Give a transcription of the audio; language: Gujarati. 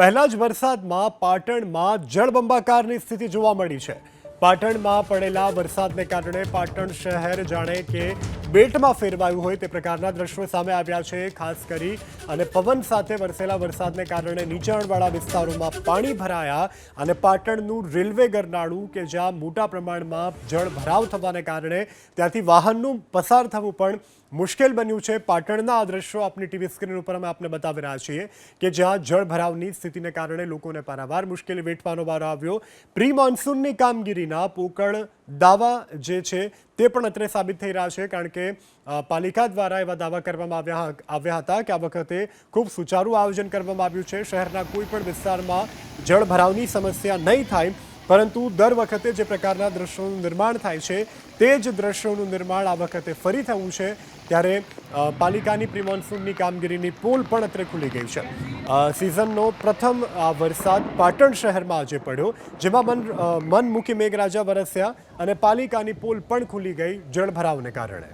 પહેલા જ વરસાદમાં પાટણમાં જળબંબાકારની સ્થિતિ જોવા મળી છે. પાટણમાં પડેલા વરસાદને કારણે પાટણ શહેર જાણે કે બેટમાં ફેરવાયું હોય તે પ્રકારના દ્રશ્યો સામે આવ્યા છે, ખાસ કરી અને પવન સાથે વરસેલા વરસાદને કારણે નીચાણવાળા વિસ્તારોમાં પાણી ભરાયા અને પાટણનું રેલવે ગરનાળું કે જ્યાં મોટા પ્રમાણમાં જળ ભરાવ થવાને કારણે ત્યાંથી વાહનનું પસાર થવું પણ મુશ્કેલ બન્યું છે. પાટણના આ દ્રશ્યો આપની ટીવી સ્ક્રીન ઉપર અમે આપને બતાવી રહ્યા છીએ કે જ્યાં જળ ભરાવની સ્થિતિને કારણે લોકોને પારાવાર મુશ્કેલી વેઠવાનો વારો આવ્યો. પ્રી મોન્સૂનની કામગીરીના પોકળ દાવા જે છે તે પણ અત્રે સાબિત થઈ રહ્યા છે, કારણ કે પાલિકા દ્વારા એવા દાવા કરવામાં આવ્યા આવ્યા હતા કે આ વખતે ખૂબ સુચારું આયોજન કરવામાં આવ્યું છે. શહેરના કોઈ પણ વિસ્તારમાં જળ ભરાવની સમસ્યા નહીં થાય પરંતુ દર વખતે જે પ્રકારના દ્રશ્યોનું નિર્માણ થાય છે, તે જ દ્રશ્યોનું નિર્માણ આ વખતે ફરી થયું છે, ત્યારે પાલિકાની પ્રી મોન્સૂનની કામગીરીની પોલ પણ અત્રે ખુલી ગઈ છે. સિઝનનો પ્રથમ આ વરસાદ પાટણ શહેરમાં આજે પડ્યો, જેમાં મન મન મનમુખી મેઘરાજા વરસ્યા અને પાલિકાની પોલ પણ ખુલી ગઈ જળભરાવને કારણે.